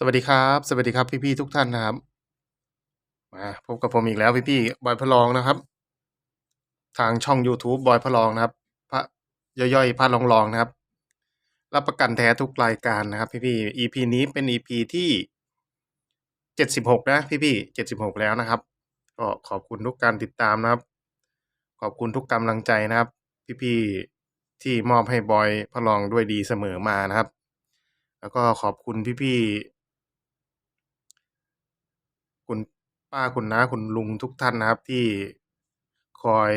สวัสดีครับ สวัสดีครับพี่ๆทุกท่านนะครับ มาพบกับผมอีกแล้วพี่ๆบอยพระรองนะครับ ทางช่อง YouTube บอยพระรองนะครับพระย่อยๆพระรองรองๆนะครับ รับประกันแท้ทุกรายการนะครับพี่ๆ EP นี้เป็น EP ที่เจ็ดสิบหกนะพี่ๆเจ็ดสิบหกแล้วนะครับ ก็ขอบคุณทุกการติดตามนะครับ ขอบคุณทุกกำลังใจนะครับ พี่ๆที่มอบให้บอยพระรองด้วยดีเสมอมานะครับ แล้วก็ขอบคุณพี่ๆ คุณป้า คุณน้า คุณลุงทุกท่านนะครับ ที่คอย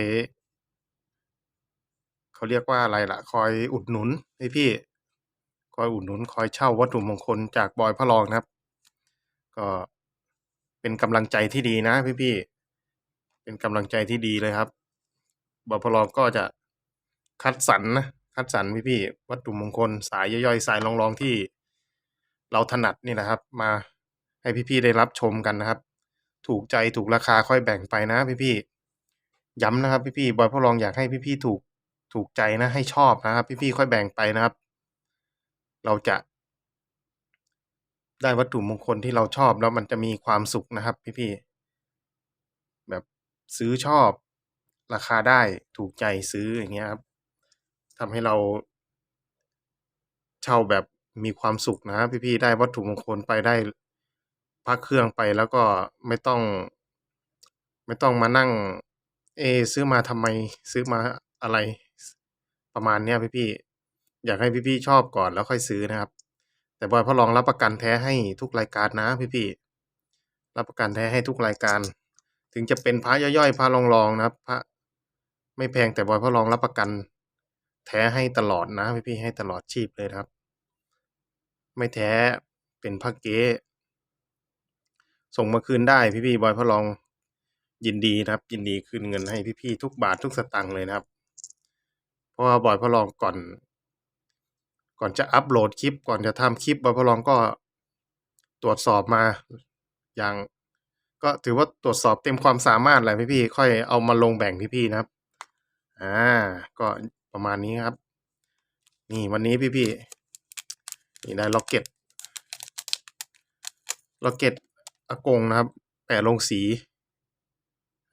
เขาเรียกว่าอะไรล่ะ คอยอุดหนุนให้พี่ คอยอุดหนุน คอยเช่าวัตถุมงคลจากบอยพระรองนะครับ ก็เป็นกำลังใจที่ดีนะพี่ๆเป็นกำลังใจที่ดีเลยครับบอยพระรองก็จะคัดสรรนะคัดสรรพี่ๆวัตถุมงคลสายย่อยๆ สายรองๆที่เราถนัดนี่นะครับ มา ให้พี่ๆได้รับชมกันนะครับ ถูกใจถูกราคาค่อยแบ่งไปนะพี่ๆย้ำนะครับพี่ๆบอยพระรองอยากให้พี่ๆถูกถูกใจนะให้ชอบนะครับ พี่ๆค่อยแบ่งไปนะครับ เราจะ ได้วัตถุมงคลที่เราชอบแล้วมันจะมีความสุขนะครับ พี่ๆแบบซื้อชอบ ราคาได้ถูกใจซื้ออย่างเงี้ยครับทำให้เรา เช่าแบบมีความสุขนะ พี่ๆได้วัตถุมงคลไปได้ พระเครื่องไปแล้วก็ไม่ต้อง ไม่ต้องมานั่ง เอ ซื้อมาทำไมซื้อมาอะไร ประมาณเนี้ยพี่ๆอยากให้พี่ๆชอบก่อนแล้วค่อยซื้อนะครับ แต่บอยพระรองรับประกันแท้ให้ทุกรายการนะพี่ๆรับประกันแท้ให้ทุกรายการ ถึงจะเป็นพระย่อยๆพระรองๆนะครับพระไม่แพงแต่บอยพระรองรับประกัน แท้ให้ตลอดนะพี่ๆให้ตลอดชีพเลยครับ ไม่แท้เป็นพระเก๊ ส่งมาคืนได้พี่ๆบอยพระรองยินดีนะครับ ยินดีคืนเงินให้พี่ๆทุกบาททุกสตางค์เลยนะครับ เพราะว่าบอยพระรองก่อน ก่อนจะอัปโหลดคลิป ก่อนจะทำคลิปบอยพระรองก็ตรวจสอบมาอย่าง ก็ถือว่าตรวจสอบเต็มความสามารถแหละพี่ๆค่อยเอามาลงแบ่งพี่ๆนะครับ อ่า ก็ประมาณนี้ครับ นี่วันนี้พี่ๆนี่ได้ล็อกเก็ตล็อกเก็ต อากงนะครับ แปะลงสี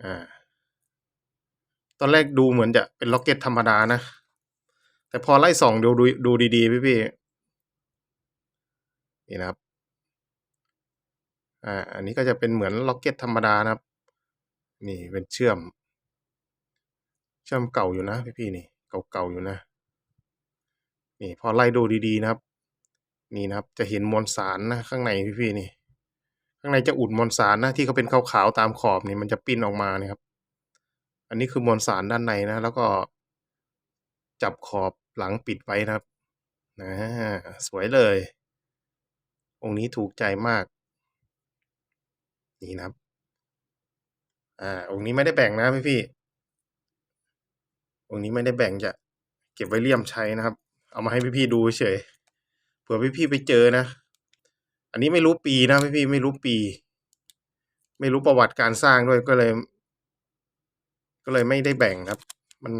อ่า ตอนแรกดูเหมือนจะเป็นล็อกเก็ตธรรมดานะ แต่พอไล่ส่องดูดูดูดีๆ พี่ๆนี่นะครับ อ่า อันนี้ก็จะเป็นเหมือนล็อกเก็ตธรรมดานะครับ นี่เป็นเชื่อม เชื่อมเก่าอยู่นะพี่ๆนี่ เก่าๆอยู่นะ นี่พอไล่ดูดีๆนะครับ นี่นะครับ จะเห็นมวลสารนะข้างในพี่ๆนี่างในจะอุดมวลสารนะที่เขาเป็นขาวๆตามขอบนี่มันจะปิ้นออกมานะครับ อันนี้คือมวลสารด้านในนะ แล้วก็จับขอบหลังปิดไว้นะครับนะสวยเลย องค์นี้ถูกใจมาก นี่นะครับ อ่า องค์นี้ไม่ได้แบ่งนะพี่ๆองค์นี้ไม่ได้แบ่งจะเก็บไว้เลี่ยมใช้นะครับ เอามาให้พี่ๆดูเฉยเผื่อพี่ๆไปเจอนะ อันนี้ไม่รู้ปีนะพี่ๆไม่รู้ปี ไม่รู้ประวัติการสร้างด้วยก็เลย ก็เลยไม่ได้แบ่งครับ มัน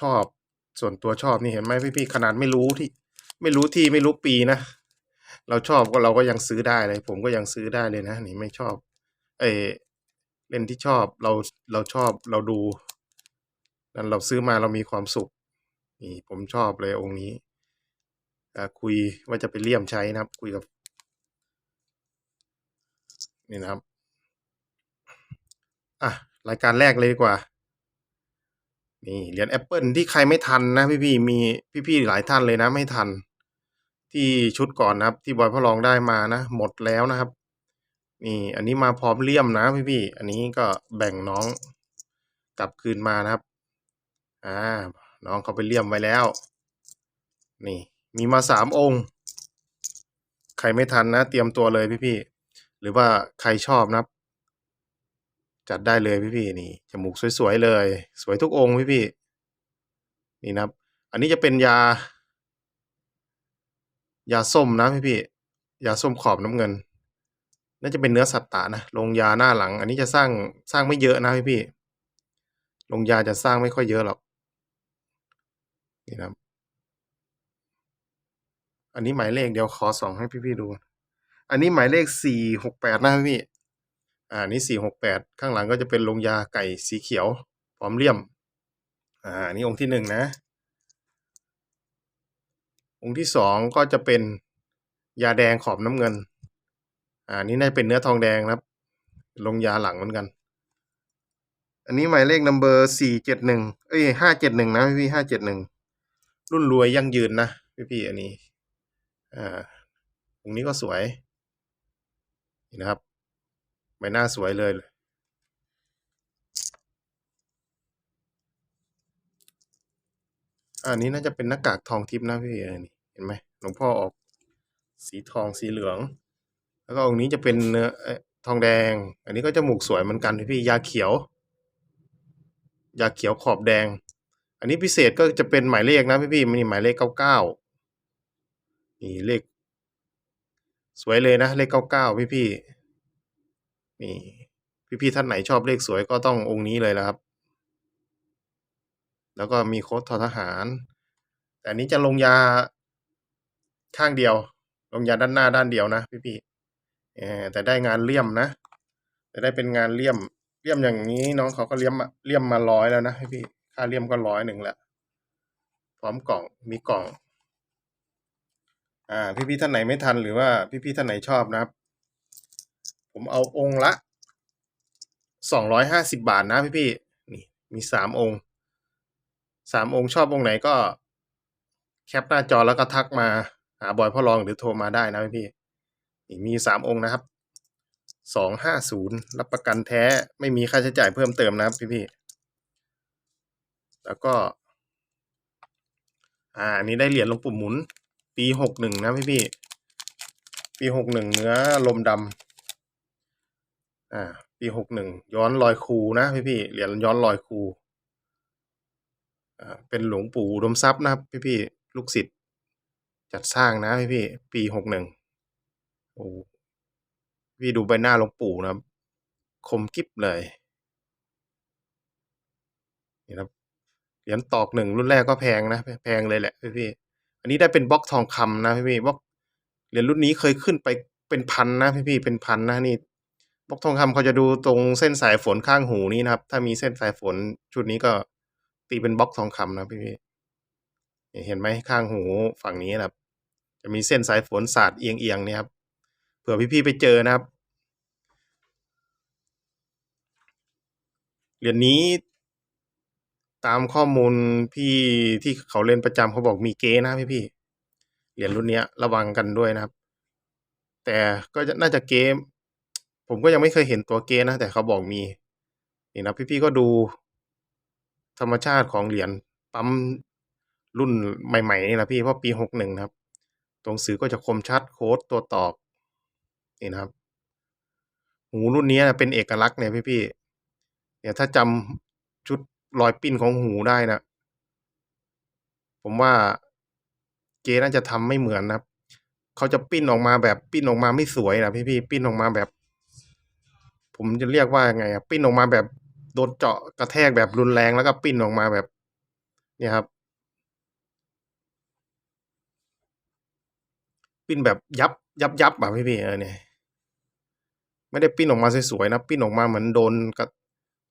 ชอบส่วนตัวชอบนี่เห็นไหมพี่ๆขนาดไม่รู้ที่ ไม่รู้ที่ไม่รู้ปีนะเราชอบก็เราก็ยังซื้อได้เลย ผมก็ยังซื้อได้เลยนะนี่ไม่ชอบ เอเล่นที่ชอบเราเราชอบเราดูนั้นเราซื้อมาเรามีความสุข นี่ผมชอบเลยองค์นี้ คุยว่าจะไปเลี่ยมใช้นะครับ คุยกับนี่นะครับอะรายการแรกเลยดีกว่า นี่เหรียญแอปเปิลที่ใครไม่ทันนะพี่ๆมีพี่ๆหลายท่านเลยนะ ไม่ทัน ที่ชุดก่อนนะครับ ที่บอยพ่อรองได้มานะ หมดแล้วนะครับ นี่ อันนี้มาพร้อมเลี่ยมนะพี่ๆอันนี้ก็แบ่งน้องกลับคืนมานะครับ อ่า น้องเขาไปเลี่ยมไว้แล้ว นี่ มีมาสามองค์ ใครไม่ทันนะ เตรียมตัวเลยพี่ๆหรือว่าใครชอบนับจัดได้เลยพี่ๆนี่จมูกสวยๆเลย สวยทุกองค์พี่ๆนี่นะครับ อันนี้จะเป็นยา ยาส้มนะพี่ๆยาส้มขอบน้ำเงินน่าจะเป็นเนื้อสัตตะนะลงยาหน้าหลัง อันนี้จะสร้างสร้างไม่เยอะนะพี่ๆลงยาจะสร้างไม่ค่อยเยอะหรอกนี่นะครับ อันนี้หมายเลขเดี๋ยวขอส่องให้พี่ๆดู อันนี้หมายเลขสี่หกแปดนะครับพี่ อ่าอันนี้สี่หกแปดข้างหลังก็จะเป็นลงยาไก่สีเขียวพร้อมเลี่ยม อ่านนี้องค์ที่หนึ่งนะ องค์ที่สองก็จะเป็นยาแดงขอบน้ำเงิน อ่านนี้น่าจะเป็นเนื้อทองแดงนะครับ ลงยาหลังเหมือนกัน อันนี้หมายเลขนัมเบอร์สี่เจ็ดหนึ่งเอ้ยห้าเจ็ดหนึ่งนะพี่ห้าเจ็ดหนึ่งรุ่นรวยยั่งยืนนะพี่พี่ๆอันนี้ อ่าองค์นี้ก็สวยนี่นะครับใบหน้าสวยเลย อันนี้น่าจะเป็นหน้ากากทองทิพย์นะพี่เอนี่เห็นไหมหลวงพ่อออกสีทองสีเหลือง แล้วก็องค์นี้จะเป็นเนื้ออทองแดง อันนี้ก็จมูกสวยเหมือนกันพี่พี่ยาเขียว ยาเขียวขอบแดง อันนี้พิเศษก็จะเป็นหมายเลขนะพี่พี่มันนี่หมายเลขเก้าเก้า นี่เลข สวยเลยนะ เลขเก้าเก้าพี่พี่นี่พี่พี่ท่านไหนชอบเลขสวยก็ต้ององค์นี้เลยละครับ แล้วก็มีโค้ดทอทหาร แต่นี้จะลงยาข้างเดียว ลงยาด้านหน้าด้านเดียวนะ พี่พี่แต่ได้งานเลี่ยมนะแต่ได้เป็นงานเลี่ยมเลี่ยมอย่างนี้น้องเขาก็เลี่ยมเลี่ยมมาร้อยแล้วนะพี่พี่ค่าเลี่ยมก็ร้อยหนึ่งแล้วพร้อมกล่องมีกล่อง อ่าพี่พี่ๆท่านไหนไม่ทันหรือว่าพี่พี่ๆท่านไหนชอบนะครับ ผมเอาองค์ละสองร้อยห้าสิบาทนะพี่พี่ๆนี่มีสามองค์สามองค์ชอบองค์ไหนก็ แคปหน้าจอแล้วก็ทักมาหาบอยพ่อรองหรือโทรมาได้นะพี่พี่ๆนี่มีสามองค์นะครับสองห้าศูนย์รับประกันแท้ไม่มีค่าใช้จ่ายเพิ่มเติมนะครับพี่พี่ๆแล้วก็อ่าอันนี้ได้เหรียญลงปู่มหมุน ปีหกหนึ่งนะพี่พี่ ปีหกหนึ่งเนื้อลมดำอ่า ปีหกหนึ่งย้อนลอยครูนะพี่พี่เหรียญย้อนลอยครูอ่าเป็นหลวงปู่ดมทรัพย์นะครับพี่พี่ลูกศิษย์จัดสร้างนะพี่พี่ปีหกหนึ่งโอ้พี่ดูใบหน้าหลวงปู่นะครับ คมกิบเลยนี่นะครับเหรียญตอกหนึ่งรุ่นแรกก็แพงนะ แพงเลยแหละพี่พี่ อันนี้ได้เป็นบล็อกทองคำนะพี่พี่บล็อกเหรียญรุ่นนี้เคยขึ้นไปเป็นพันนะพี่พี่เป็นพันนะนี่บล็อกทองคำเขาจะดูตรงเส้นสายฝนข้างหูนี้นะครับ ถ้ามีเส้นสายฝนชุดนี้ก็ตีเป็นบล็อกทองคำนะพี่พี่เห็นไหมข้างหูฝั่งนี้นะครับ จะมีเส้นสายฝนสาดเอียงๆเนี่ยครับเผื่อพี่ๆไปเจอนะครับเหรียญนี้ ตามข้อมูลพี่ที่เขาเล่นประจำเขาบอกมีเก๊นะพี่พี่ๆเหรียญรุ่นเนี้ย ระวังกันด้วยนะครับ แต่ก็จะน่าจะเก๊ผมก็ยังไม่เคยเห็นตัวเก๊นะ แต่เขาบอกมี นี่นะพี่ๆก็ดู ธรรมชาติของเหรียญปั๊มรุ่นใหม่ๆนี่แหละพี่เพราะปีหกหนึ่งนะครับ ตรงสื่อก็จะคมชัดโค้ดตัวตอกนี่นะครับ หูรุ่นนี้นะเป็นเอกลักษณ์เนี่ยพี่ๆเนี่ยถ้าจำชุด รอยปิ้นของหูได้นะ ผมว่าเก๊น่าจะทำไม่เหมือนนะครับเขาจะปิ้นออกมาแบบปิ้นออกมาไม่สวยนะพี่ๆปิ้นออกมาแบบ ผมจะเรียกว่าไงอะปิ้นออกมาแบบโดนเจาะกระแทกแบบรุนแรงแล้วก็ปิ้นออกมาแบบ เนี่ยครับ ปิ้นแบบยับยับยับแบบพี่พี่เออเนี่ยไม่ได้ปิ้นออกมาสวยๆนะปิ้นออกมาเหมือนโดนกระ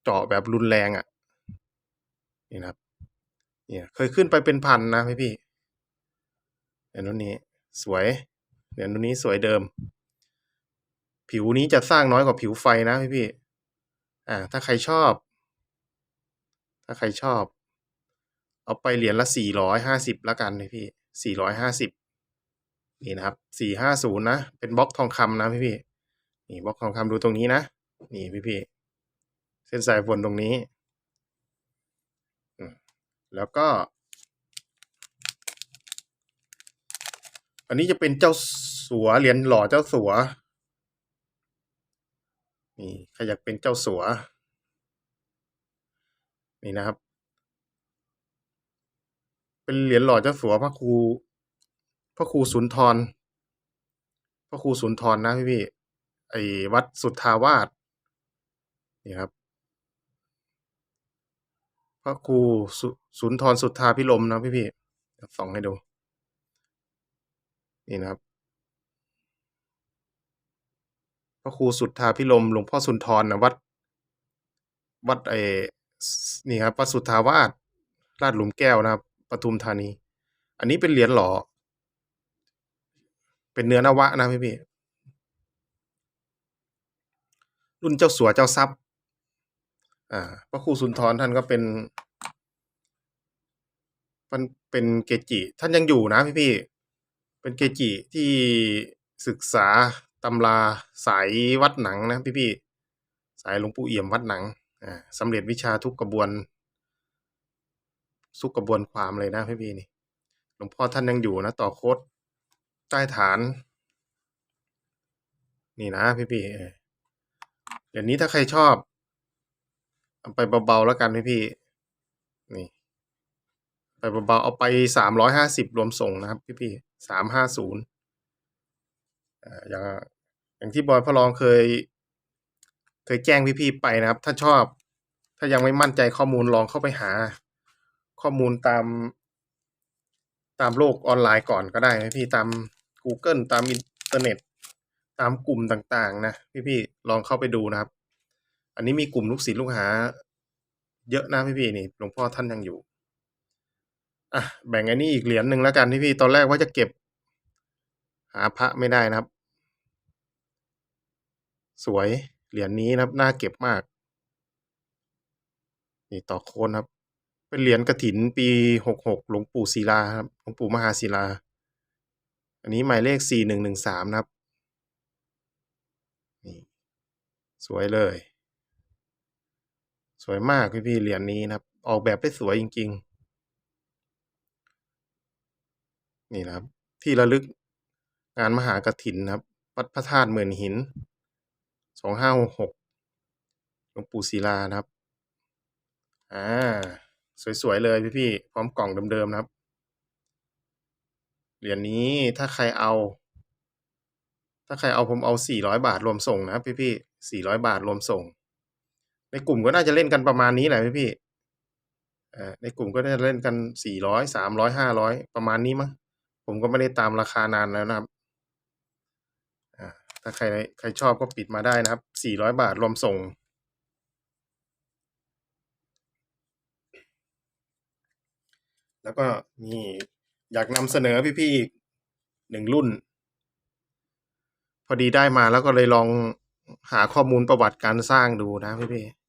เจาะแบบรุนแรงอะ่ะ นี่นะครับ เนี่ยเคยขึ้นไปเป็นพันนะพี่พี่ๆเหรียญรุ่นนี้สวยเหรียวนนี้สวยเดิม ผิวนี้จะสร้างน้อยกว่าผิวไฟนะพี่พี่อ่า ถ้าใครชอบ ถ้าใครชอบ เอาไปเหรียญละสี่ร้อยห้าสิบละกันเลยพี่สี่ร้อยห้าสิบนี่นะครับสี่ห้าศูนย์นะ เป็นบล็อกทองคำนะพี่พี่นี่บล็อกทองคำดูตรงนี้นะ นี่พี่พี่เส้นสายฝนตรงนี้ แล้วก็ อันนี้จะเป็นเจ้าสัวเหรียญหล่อเจ้าสัว นี่ใครอยากเป็นเจ้าสัว นี่นะครับ เป็นเหรียญหล่อเจ้าสัวพระครูพระครูสุนทรพระครูสุนทรนะพี่พี่ไอ้วัดสุทธาวาสนี่ครับ พระครูสุนทรสุทธาพิรมนะพี่พี่ส่องให้ดู นี่นะครับ พระครูสุทธาพิรมหลวงพ่อสุนทรนะวัด วัดไอ้นี่ครับวัดสุทธาวาสลาดหลุมแก้วนะครับปทุมธานี อันนี้เป็นเหรียญหล่อเป็นเนื้อนวะนะพี่พี่รุ่นเจ้าสัวเจ้าทรัพย์ อ่าพระครูสุนทรท่านก็เป็นมันเป็นเกจิ ท่านยังอยู่นะพี่พี่เป็นเกจิที่ศึกษาตำราสายวัดหนังนะพี่พี่สายหลวงปู่เอี่ยมวัดหนังอ่าสำเร็จวิชาทุกกระบวนทุกกระบวนความเลยนะพี่พี่นี่หลวงพ่อท่านยังอยู่นะ ต่อโคดใต้ฐาน นี่นะพี่พี่เดี๋ยวนี้ถ้าใครชอบ เอาไปเบาๆแล้วกันพี่พี่ นี่ ไปเบาๆเอาไปสามร้อยห้าสิบรวมส่งนะครับ พี่พี่สามห้าศูนย์อย่างอย่างที่บอยพระรองเคย เคยแจ้งพี่ๆไปนะครับ ถ้าชอบ ถ้ายังไม่มั่นใจข้อมูลลองเข้าไปหา ข้อมูลตาม ตามโลกออนไลน์ก่อนก็ได้นะพี่ตาม Google ตามอินเทอร์เน็ต ตามกลุ่มต่างๆ นะ พี่ๆลองเข้าไปดูนะครับ อันนี้มีกลุ่มลูกศิษย์ลูกหา เยอะนะพี่ๆนี่หลวงพ่อท่านยังอยู่อะแบ่งอันนี้อีกเหรียญหนึ่งแล้วกันพี่ๆตอนแรกว่าจะเก็บ หาพระไม่ได้นะครับ สวยเหรียญนี้นะครับน่าเก็บมาก นี่ต่อโคนครับ เป็นเหรียญกระถินปีหกหกหลวงปู่ศิลาครับหลวงปู่มหาศิลา อันนี้หมายเลขสี่หนึ่งหนึ่งสามนะครับนี่สวยเลย สวยมากพี่พี่เหรียญนี้นะครับ ออกแบบได้สวยจริง ๆ นี่นะครับ ที่ระลึกงานมหากฐินนะครับวัดพระธาตุหมื่นหินสองห้าหกหกหลวงปู่ศิลานะครับ อ่า สวย ๆ เลยพี่ ๆ พร้อมกล่องเดิม ๆ นะครับ เหรียญนี้ถ้าใครเอา ถ้าใครเอาผมเอาสี่ร้อยบาทรวมส่งนะครับพี่ๆสี่ร้อยบาทรวมส่ง ในกลุ่มก็น่าจะเล่นกันประมาณนี้แหละพี่ๆอ่ในกลุ่มก็น่าจะเล่นกันสี่ร้อยสามร้อยห้าร้อยประมาณนี้มั้งผมก็ไม่ได้ตามราคานานแล้วนะครับถ้าใครใครชอบก็ปิดมาได้นะครับสี่ร้อยบาทรวมส่งแล้วก็นี่อยากนำเสนอพี่ๆอีกหนึ่งรุ่น พอดีได้มาแล้วก็เลยลองหาข้อมูลประวัติการสร้างดูนะพี่ๆ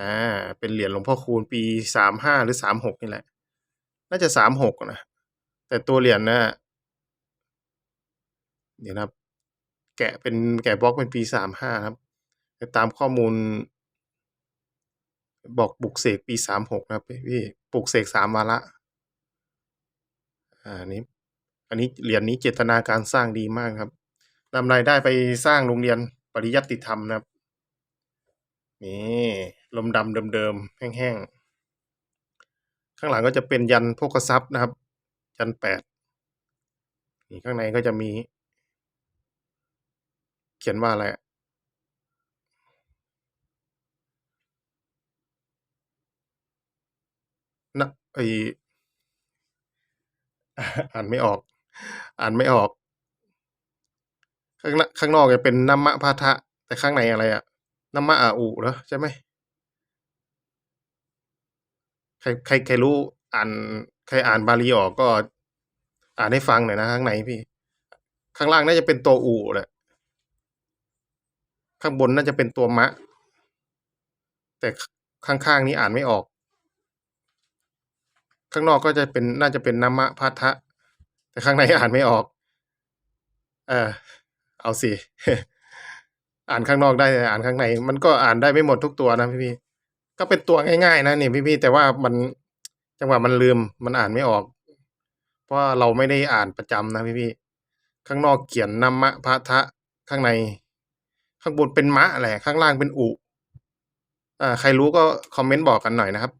อ่าเป็นเหรียญหลวงพ่อคูณปีสามห้าหรือสามหกนี่แหละ น่าจะสามหกนะ แต่ตัวเหรียญนะเดี๋ยวนะครับ แกะเป็นแกะบล็อกเป็นปีสามห้าครับ แต่ตามข้อมูล บอกปลุกเสกปีสามหกนะครับพี่ปลุกเสกสามวาระอ่าอันนี้ อันนี้เหรียญนี้เจตนาการสร้างดีมากครับนำรายได้ไปสร้างโรงเรียนปริยัติธรรมนะครับ นี่ ลมดำเดิมๆแห้งๆ ข้างหลังก็จะเป็นยันโภคทรัพย์นะครับ ยันแปดนี่ข้างในก็จะมี เขียนว่าอะไรอะนะไออ่านไม่ออก อ่านไม่ออก ข้างนข้างนอกจะเป็นนัมมะพาทะ แต่ข้างในอะไรอะนัมมะอาอุเหรอใช่ไหม ใครใครใครรู้อ่านใครอ่านบาลีออกก็ อ่านให้ฟังหน่อยนะข้างในพี่ ข้างล่างน่าจะเป็นตัวอูแหละ ข้างบนน่าจะเป็นตัวมะ แต่ข้างๆนี้อ่านไม่ออก ข้างนอกก็จะเป็นน่าจะเป็นนัมมะพัทะแต่ข้างในอ่านไม่ออก เออเอาสิ อ่านข้างนอกได้แต่อ่านข้างใน มันก็อ่านได้ไม่หมดทุกตัวนะพี่ ก็เป็นตัวง่ายๆ นะนี่พี่ๆแต่ว่ามันจังหวะมันลืมมันอ่านไม่ออก เพราะเราไม่ได้อ่านประจำนะพี่ๆข้างนอกเขียนนัมมะพัทะข้างใน ข้างบนเป็นมะแหละ ข้างล่างเป็นอุอ่าใครรู้ก็คอมเมนต์บอกกันหน่อยนะครับ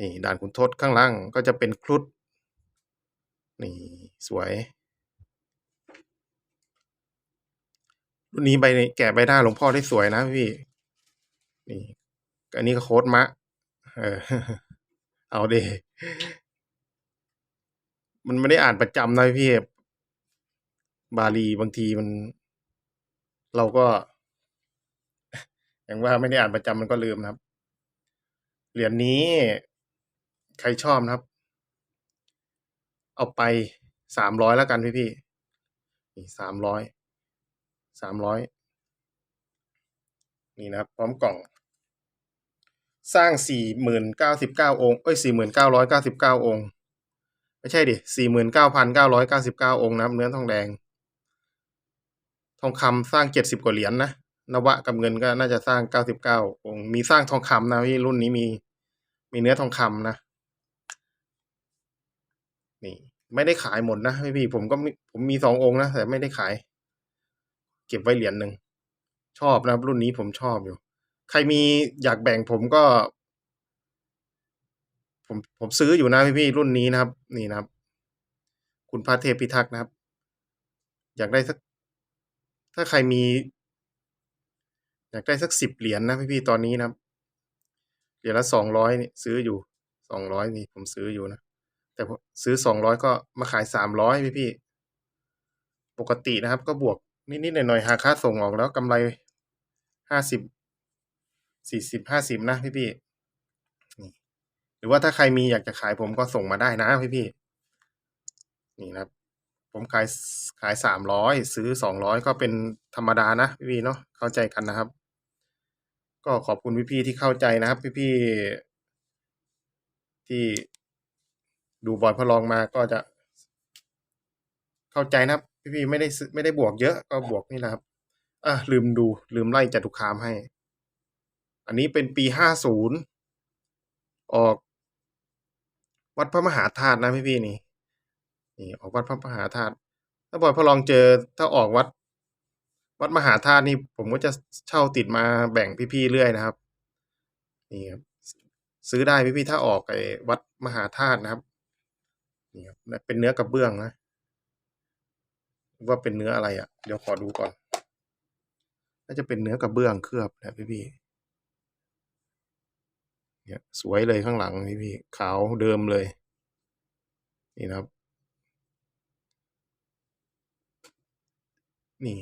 นี่ด่านขุนทดข้างล่างก็จะเป็นครุฑนี่สวยรุ่นนี้ใบแกะใบหน้าหลวงพ่อได้สวยนะพี่นี่ อันนี้ก็โค้ดมะ เออ เอาเดมันไม่ได้อ่านประจำนะพี่บาลีบางทีมัน เราก็ อย่างว่าไม่ได้อ่านประจำมันก็ลืมนะครับ เหรียญนี้ ใครชอบนะครับ เอาไปสามร้อยแล้วกันพี่พี่นี่สามร้อย สามร้อย นี่นะครับ พร้อมกล่อง สร้างสี่หมื่นเก้าสิบเก้าองค์เอ้ยสี่หมื่นเก้าร้อยเก้าสิบเก้าองค์ ไม่ใช่ดิสี่หมื่นเก้าพันเก้าร้อยเก้าสิบเก้าองค์นะเนื้อทองแดง ทองคำสร้างเจ็ดสิบกว่าเหรียญนนะนวะกับเงินก็น่าจะสร้างเก้าสิบเก้าองค์ มีสร้างทองคำนะพี่รุ่นนี้มีมีเนื้อทองคำนะ นี่ ไม่ได้ขายหมดนะพี่พี่ผมก็มีผมมีสององค์นะแต่ไม่ได้ขาย เก็บไว้เหรียญหนึ่งชอบนะรุ่นนี้ผมชอบอยู่ ใครมีอยากแบ่งผมก็ ผมผมซื้ออยู่นะพี่พี่รุ่นนี้นะครับ นี่นะครับ คุณพระเทพพิทักษ์นะครับ อยากได้สัก ถ้าใครมี อยากได้สักสิบเหรียญนะพี่พี่ตอนนี้นะครับเหรียญละสองร้อยนี่ซื้ออยู่สองร้อยนี่ ผมซื้ออยู่นะแต่ซื้อสองร้อยก็มาขายสามร้อยพี่พี่ปกตินะครับ ก็บวกนิดๆหน่อยๆหาค่าส่งออกแล้วกำไรห้าสิบ สี่สิบห้าสิบนะพี่พี่นี่หรือว่าถ้าใครมีอยากจะขายผมก็ส่งมาได้นะพี่พี่นี่นะครับ ผมขายขายสามร้อยซื้อสองร้อยก็เป็นธรรมดานะพี่พี่เนาะเข้าใจกันนะครับ ก็ขอบคุณพี่พี่ที่เข้าใจนะครับ พี่พี่ที่ดูบอลพระรองมาก็จะ เข้าใจนะครับ พี่พี่ไม่ได้ไม่ได้บวกเยอะก็บวกนี่นะครับอะลืมดูลืมไล่จัตุคามให้ อันนี้เป็นปีห้าศูนย์ออก วัดพระมหาธาตุนะพี่พี่นี่นี่ออกวัดพระมหาธาตุถ้าบอยพอลองเจอถ้าออกวัด วัดมหาธาตุนี่ผมก็จะเช่าติดมาแบ่งพี่ๆเรื่อยนะครับ นี่ครับซื้อได้พี่ๆถ้าออกไอ้วัดมหาธาตุนะครับนี่ครับเป็นเนื้อกระเบื้องนะว่าเป็นเนื้ออะไรอะ เดี๋ยวขอดูก่อน น่าจะเป็นเนื้อกระเบื้องเคลือบนะพี่พี่ เนี่ยสวยเลยข้างหลังพี่พี่ขาวเดิมเลย นี่นะครับ นี่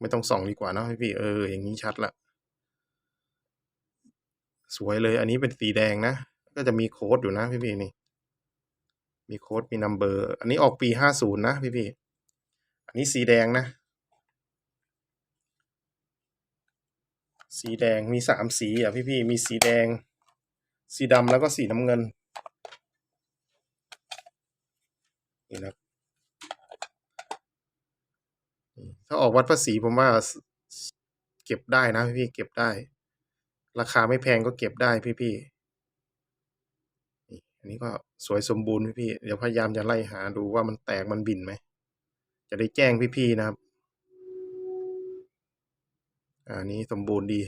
ไม่ต้องส่องดีกว่านอะพี่พี่เออ อย่างนี้ชัดละสวยเลย อันนี้เป็นสีแดงนะ ก็จะมีโค้ดอยู่นะพี่พี่นี่ มีโค้ดมีนัมเบอร์ อันนี้ออกปีห้าศูนย์นะพี่พี่ อันนี้สีแดงนะ สีแดงมีสามสีอะพี่พี่มีสีแดง สีดำแล้วก็สีน้ำเงิน นี่นะถ้าออกวัดภาษีผมว่าเก็บได้นะพี่พี่เก็บได้ ราคาไม่แพงก็เก็บได้พี่พี่นี่อันนี้ก็สวยสมบูรณ์พี่พี่เดี๋ยวพยายามจะไล่หาดูว่ามันแตกมันบินไหม จะได้แจ้งพี่พี่นะครับอันนี้สมบูรณ์ดี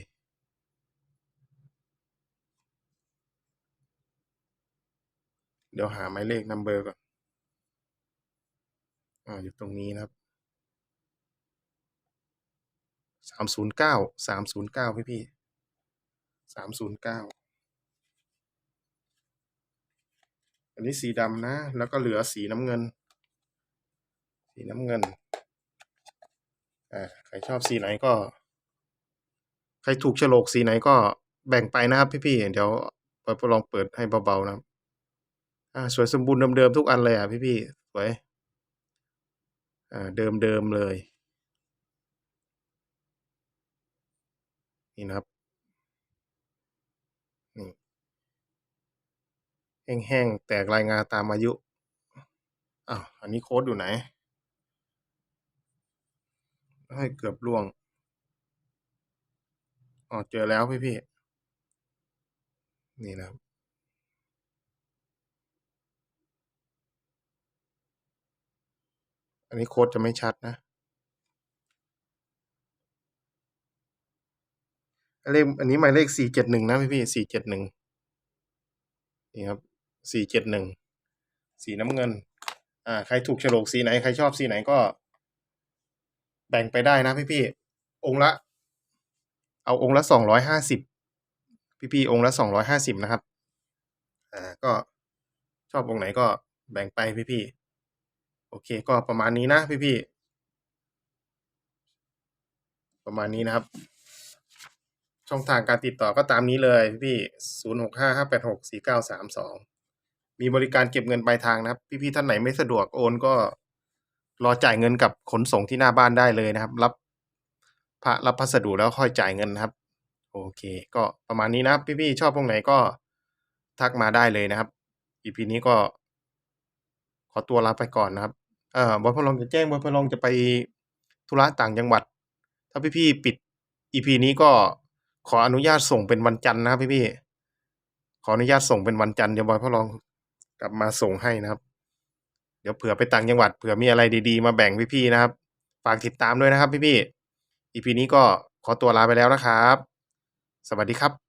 เดี๋ยวหาหมายเลขนัมเบอร์ก่อน อ่าอยู่ตรงนี้นะครับสามศูนย์เก้าสามศูนย์เก้าพี่พี่สามศูนย์เก้าอันนี้สีดำนะ แล้วก็เหลือสีน้ำเงิน สีน้ำเงิน อ่า ใครชอบสีไหนก็ ใครถูกโฉลกสีไหนก็แบ่งไปนะครับพี่พี่ๆเดี๋ยวปลองเปิดให้เบาๆนะครับ อ่าสวยสมบูรณ์เดิมๆทุกอันเลยอะพี่พี่สวยอ่าเดิมๆเลย นี่นะครับนี่แห้งๆแตกรายงานตามอายุอ้าวอันนี้โค้ดอยู่ไหนเฮ้เกือบล่วงอ๋อเจอแล้วพี่พี่นี่นะครับ อันนี้โค้ดจะไม่ชัดนะ เลขอันนี้หมายเลขสี่เจ็ดหนึ่งนะพี่พี่สี่เจ็ดหนึ่งนี่ครับสี่เจ็ดหนึ่งสีน้ำเงิน อ่า ใครถูกโฉลกสีไหน ใครชอบสีไหนก็ แบ่งไปได้นะพี่พี่องละ เอาองละสองร้อยห้าสิบพี่พี่องละสองร้อยห้าสิบนะครับ อ่า ก็ชอบองไหนก็แบ่งไปพี่พี่ โอเคก็ประมาณนี้นะพี่พี่ประมาณนี้นะครับ ช่องทางการติดต่อก็ตามนี้เลยพี่ศูนย์หกห้าห้าแปดหกสี่เก้าสามสองมีบริการเก็บเงินปลายทางนะครับ พี่ๆท่านไหนไม่สะดวกโอนก็รอจ่ายเงินกับขนส่งที่หน้าบ้านได้เลยนะครับ รับพระรับพัสดุแล้วค่อยจ่ายเงินนะครับ โอเค ก็ประมาณนี้นะครับ พี่ๆชอบตรงไหนก็ทักมาได้เลยนะครับอีพีนี้ก็ อตัวลาไปก่อนนะครับเอ่อบอยพลองจะแจ้งบอยพลองจะไปธุระต่างจังหวัด ถ้าพี่ๆปิดอีพีนี้ก็ขออนุญาตส่งเป็นวันจันทร์นะครับพี่ๆขออนุญาตส่งเป็นวันจันทร์เดี๋ยวบอยพลองกลับมาส่งให้นะครับ เดี๋ยวเผื่อไปต่างจังหวัดเผื่อมีอะไรดีๆ มาแบ่งพี่ๆนะครับ ฝากติดตามด้วยนะครับพี่ๆอีพีนี้ก็ขอตัวลาไปแล้วนะครับ สวัสดีครับ